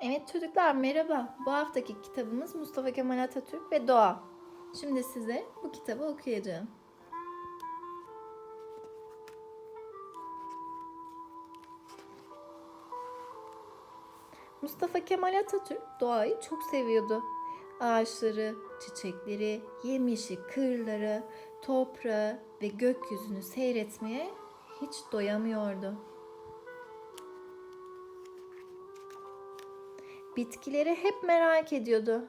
Evet çocuklar merhaba. Bu haftaki kitabımız Mustafa Kemal Atatürk ve Doğa. Şimdi size bu kitabı okuyacağım. Mustafa Kemal Atatürk doğayı çok seviyordu. Ağaçları, çiçekleri, yemişi, kırları, toprağı ve gökyüzünü seyretmeye hiç doyamıyordu. Bitkileri hep merak ediyordu.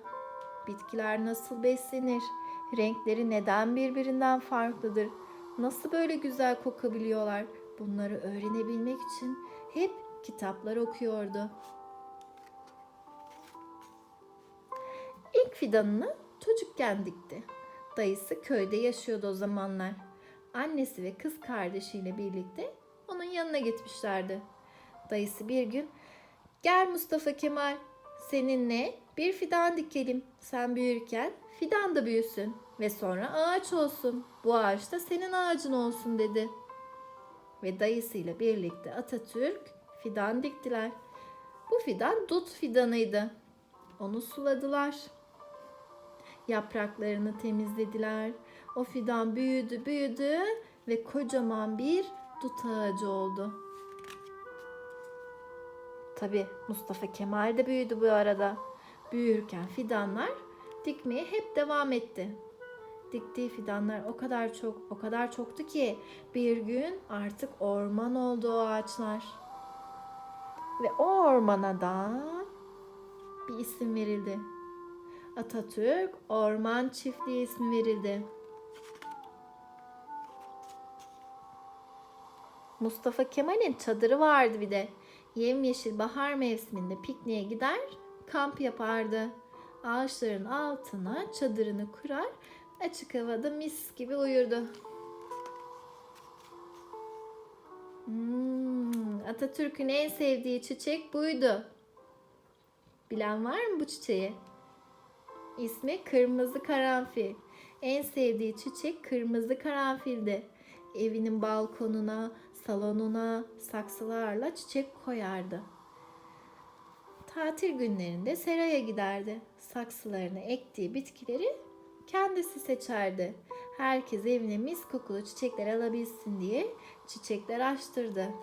Bitkiler nasıl beslenir? Renkleri neden birbirinden farklıdır? Nasıl böyle güzel kokabiliyorlar? Bunları öğrenebilmek için hep kitaplar okuyordu. İlk fidanını çocukken dikti. Dayısı köyde yaşıyordu o zamanlar. Annesi ve kız kardeşiyle birlikte onun yanına gitmişlerdi. Dayısı bir gün Gel Mustafa Kemal, seninle bir fidan dikelim. Sen büyürken fidan da büyüsün ve sonra ağaç olsun. Bu ağaç da senin ağacın olsun dedi. Ve dayısıyla birlikte Atatürk fidan diktiler. Bu fidan dut fidanıydı. Onu suladılar. Yapraklarını temizlediler. O fidan büyüdü, büyüdü ve kocaman bir dut ağacı oldu. Tabi Mustafa Kemal de büyüdü bu arada. Büyürken fidanlar dikmeye hep devam etti. Diktiği fidanlar o kadar çok, o kadar çoktu ki bir gün artık orman oldu o ağaçlar. Ve o ormana da bir isim verildi. Atatürk Orman Çiftliği ismi verildi. Mustafa Kemal'in çadırı vardı bir de. Yemyeşil bahar mevsiminde pikniğe gider, kamp yapardı. Ağaçların altına çadırını kurar, açık havada mis gibi uyurdu. Hmm, Atatürk'ün en sevdiği çiçek buydu. Bilen var mı bu çiçeği? İsmi kırmızı karanfil. En sevdiği çiçek kırmızı karanfildi. Evinin balkonuna, salonuna saksılarla çiçek koyardı. Tatil günlerinde seraya giderdi. Saksılarına ektiği bitkileri kendisi seçerdi. Herkes evine mis kokulu çiçekler alabilsin diye çiçekler açtırdı.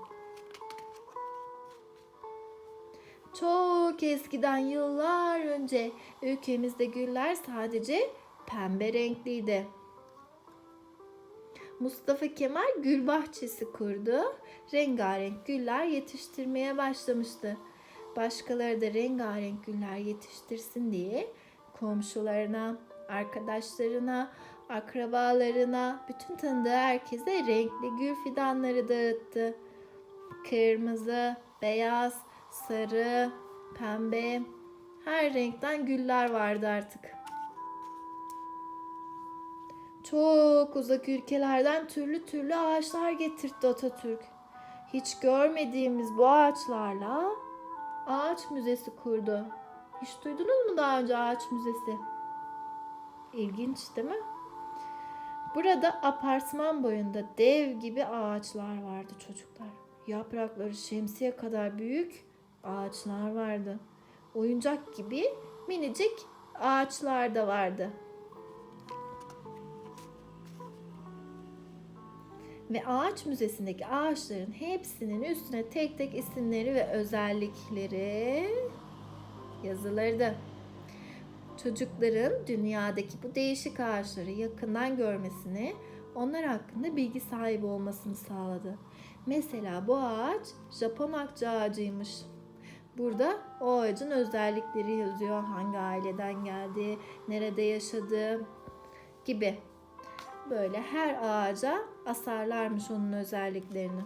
Çok eskiden yıllar önce ülkemizde güller sadece pembe renkliydi. Mustafa Kemal gül bahçesi kurdu. Rengarenk güller yetiştirmeye başlamıştı. Başkaları da rengarenk güller yetiştirsin diye komşularına, arkadaşlarına, akrabalarına, bütün tanıdığı herkese renkli gül fidanları dağıttı. Kırmızı, beyaz, sarı, pembe, her renkten güller vardı artık. Çok uzak ülkelerden türlü türlü ağaçlar getirtti Atatürk. Hiç görmediğimiz bu ağaçlarla ağaç müzesi kurdu. Hiç duydunuz mu daha önce ağaç müzesi? İlginç değil mi? Burada apartman boyunda dev gibi ağaçlar vardı çocuklar. Yaprakları şemsiye kadar büyük ağaçlar vardı. Oyuncak gibi minicik ağaçlar da vardı. Ve ağaç müzesindeki ağaçların hepsinin üstüne tek tek isimleri ve özellikleri yazılırdı. Çocukların dünyadaki bu değişik ağaçları yakından görmesini, onlar hakkında bilgi sahibi olmasını sağladı. Mesela bu ağaç Japon akça ağacıymış. Burada o ağacın özellikleri yazıyor. Hangi aileden geldi, nerede yaşadı gibi. Böyle her ağaca asarlarmış onun özelliklerini.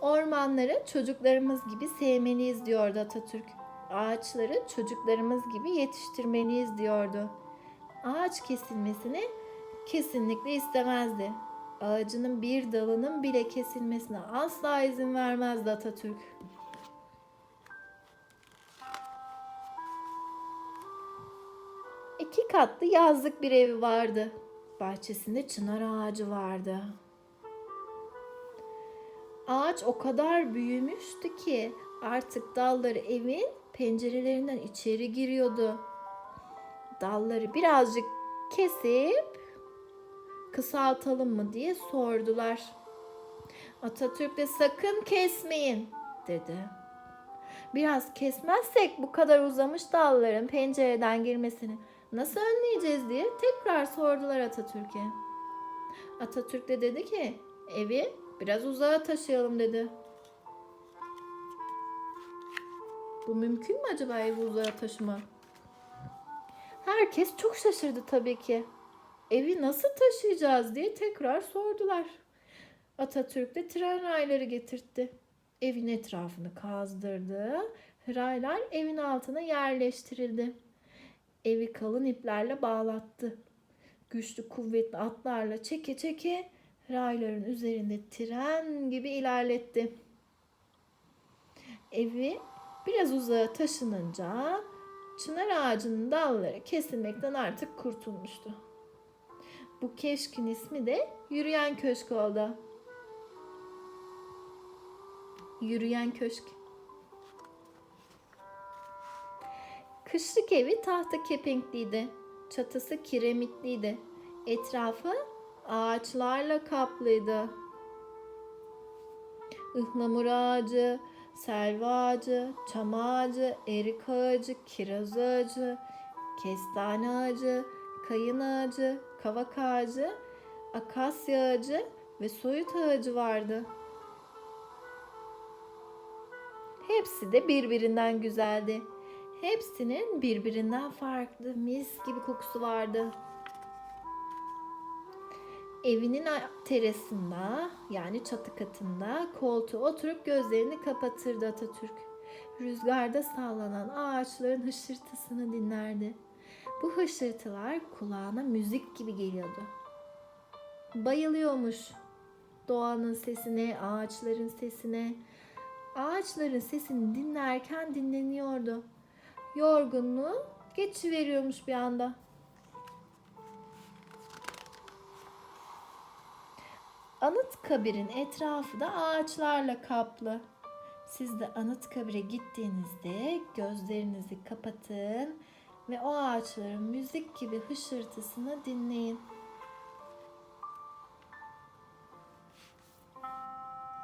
Ormanları çocuklarımız gibi sevmeliyiz diyordu Atatürk. Ağaçları çocuklarımız gibi yetiştirmeliyiz diyordu. Ağaç kesilmesini kesinlikle istemezdi. Ağacının bir dalının bile kesilmesine asla izin vermezdi Atatürk. İki katlı yazlık bir evi vardı. Bahçesinde çınar ağacı vardı. Ağaç o kadar büyümüştü ki artık dalları evin pencerelerinden içeri giriyordu. Dalları birazcık kesip kısaltalım mı diye sordular. Atatürk de sakın kesmeyin dedi. Biraz kesmezsek bu kadar uzamış dalların pencereden girmesini nasıl önleyeceğiz diye tekrar sordular Atatürk'e. Atatürk de dedi ki evi biraz uzağa taşıyalım dedi. Bu mümkün mü acaba evi uzağa taşımak? Herkes çok şaşırdı tabii ki. Evi nasıl taşıyacağız diye tekrar sordular. Atatürk de tren rayları getirtti. Evin etrafını kazdırdı. Raylar evin altına yerleştirildi. Evi kalın iplerle bağlattı. Güçlü kuvvetli atlarla çeke çeke rayların üzerinde tren gibi ilerletti. Evi biraz uzağa taşınınca çınar ağacının dalları kesilmekten artık kurtulmuştu. Bu keşkin ismi de yürüyen köşk oldu. Yürüyen köşk. Kışlık evi tahta kepenkliydi. Çatısı kiremitliydi. Etrafı ağaçlarla kaplıydı. Ihlamur ağacı, selva ağacı, çam ağacı, erik ağacı, kiraz ağacı, kestane ağacı, kayın ağacı, kavak ağacı, akasya ağacı ve soyut ağacı vardı. Hepsi de birbirinden güzeldi. Hepsinin birbirinden farklı mis gibi kokusu vardı. Evinin terasında yani çatı katında koltuğa oturup gözlerini kapatırdı Atatürk. Rüzgarda sallanan ağaçların hışırtısını dinlerdi. Bu hışırtılar kulağına müzik gibi geliyordu. Bayılıyormuş doğanın sesine, ağaçların sesine. Ağaçların sesini dinlerken dinleniyordu. Yorgunluğu geçiveriyormuş bir anda. Anıtkabir'in etrafı da ağaçlarla kaplı. Siz de Anıtkabir'e gittiğinizde gözlerinizi kapatın ve o ağaçların müzik gibi hışırtısını dinleyin.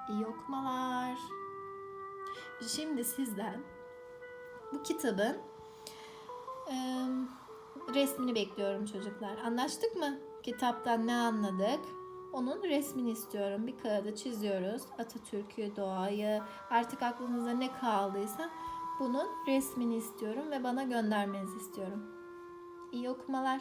İyi okumalar. Şimdi sizden bu kitabın e, resmini bekliyorum çocuklar. Anlaştık mı? Kitaptan ne anladık? Onun resmini istiyorum. Bir kağıda çiziyoruz. Atatürk'ü, doğayı, artık aklınızda ne kaldıysa bunun resmini istiyorum ve bana göndermenizi istiyorum. İyi okumalar.